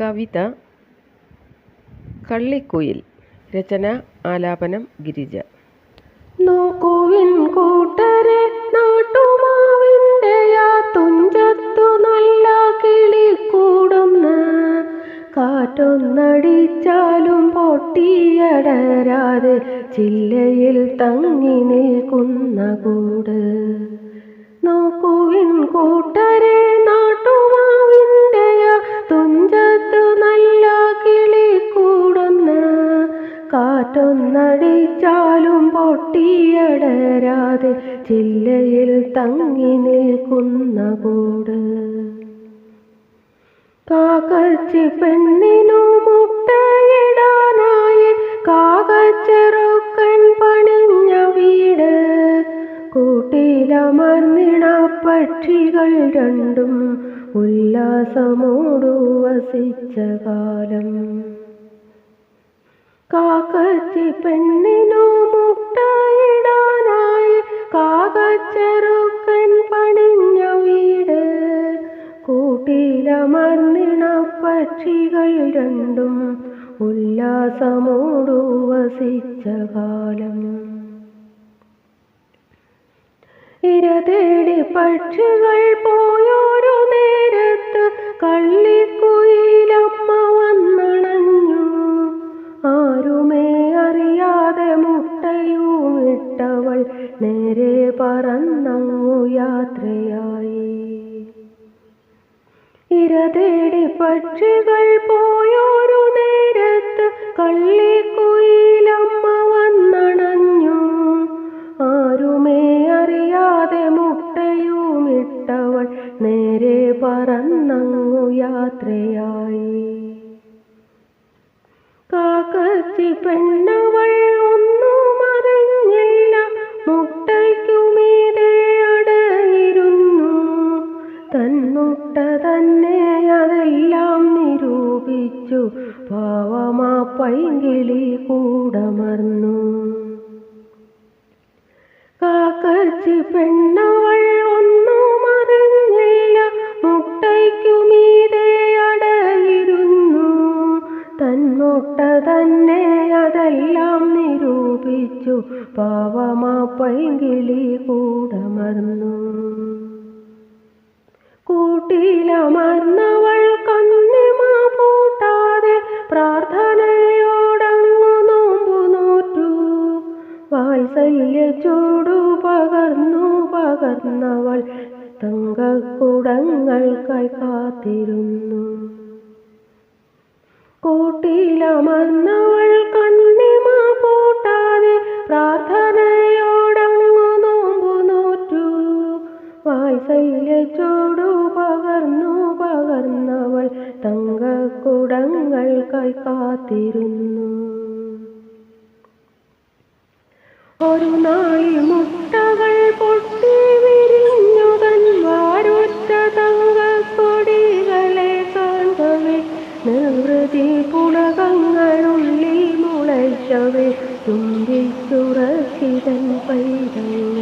കവിത കള്ളിക്കുയിൽ രചന ആലാപനം ഗിരിജ. നോക്കുവിൻ കൂട്ടരെ നാട്ടുമാവിന്റെയാ തുഞ്ചത്തു നല്ല കിളിക്കൂടുന്ന് കാറ്റൊന്നടിച്ചാലും പൊട്ടിയടരാതെ ചില്ലയിൽ തങ്ങി നിൽക്കുന്ന കൂട്. നോക്കുവിൻ കൂട്ടരെ കാറ്റൊന്നടിച്ചാലും പൊട്ടിയടരാതെ ചില്ലയിൽ തങ്ങി നിൽക്കുന്ന കൂട്. കാക്കച്ചി പെണ്ണിനു മുട്ടയിടാനായി കാക്കച്ചെറുക്കൻ പണിഞ്ഞ വീട്. കൂട്ടിലമർന്നിണ പക്ഷികൾ രണ്ടും ഉല്ലാസമോടു വസിച്ച കാലം. കാക്കച്ചി പെണ്ണിനു മുട്ടയിടാനായി കാകച്ചെറുക്കൻ പണിഞ്ഞ വീട്. കൂട്ടിലമർന്നിണ പക്ഷികൾ രണ്ടും ഉല്ലാസമോടു വസിച്ച കാലം. ഇര തേടി പക്ഷികൾ പോയൊരു ഇര തേടി പക്ഷികൾ പോയൊരു നേരത്ത് കള്ളിക്കുയിലമ്മ വന്നണഞ്ഞു. ആരുമേ അറിയാതെ മുട്ടയുമിട്ടവൾ നേരെ പറന്നങ്ങു യാത്രയായി. പാവമാ കൂടമർന്നു. കാക്കച്ചി പെണ്ണവൾ ഒന്നും അറിഞ്ഞില്ല മുട്ടയ്ക്കുമീതെ അടയിരുന്നു തന്മുട്ട തന്നെ അതെല്ലാം നിരൂപിച്ചു പാവമാ കൂടമർന്നു. കൂട്ടിലമർന്നവൾ വാത്സല്യ ചൂടു പകർന്നു പകർന്നവൾ തങ്കക്കുടങ്ങൾക്കായി കാത്തിരുന്നു. കൂട്ടിലമർന്നവൾ കണ്ണിമ പൂട്ടാതെ പ്രാർത്ഥനയോടങ്ങു നോമ്പു നോറ്റു. വാത്സല്യ ചൂടു പകർന്നു പകർന്നവൾ തങ്കക്കുടങ്ങൾക്കായി കാത്തിരുന്നു. ഒരു നാളിൽ മുട്ടകൾ പൊട്ടി വിരിഞ്ഞുതൻ വാരുത്ത തങ്കക്കൊടികളെ കാണവേ നിർവൃതി പുളകങ്ങളുള്ളിൽ മുളച്ചവേ. തുമ്പിച്ചുറക്കിതൻ പൈതങ്ങളെ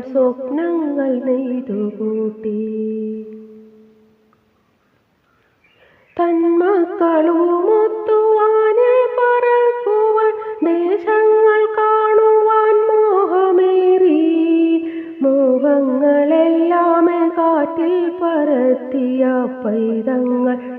സ്വപ്നങ്ങൾ നെയ്തു കൂട്ടി. തന്മക്കളുമൊത്തുവാനെ പറക്കുവാൻ ദേശങ്ങൾ കാണുവാൻ മോഹമേറി. മോഹങ്ങളെല്ലാമേ കാറ്റിൽ പരത്തിയ പൈതങ്ങൾ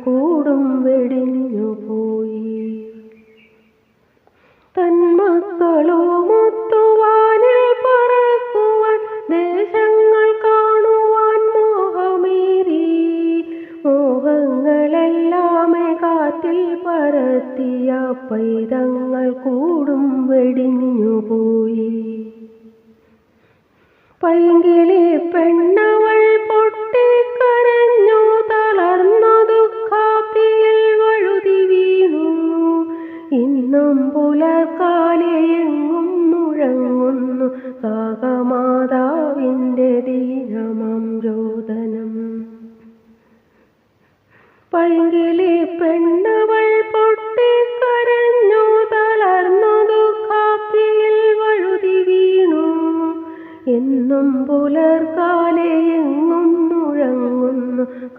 മോഹങ്ങളെല്ലാമേ കാറ്റിൽ പരത്തിയ പൈതങ്ങൾ കൂടും വെടിഞ്ഞുപോയി പൈങ്കിളി പെണ്ണവൾ പൊട്ടിക്കരഞ്ഞു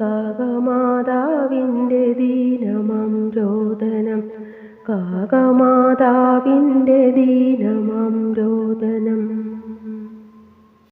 കാകമാതാവിന്റെ ദീനമം രോദനം. കാകമാതാവിന്റെ ദീനമം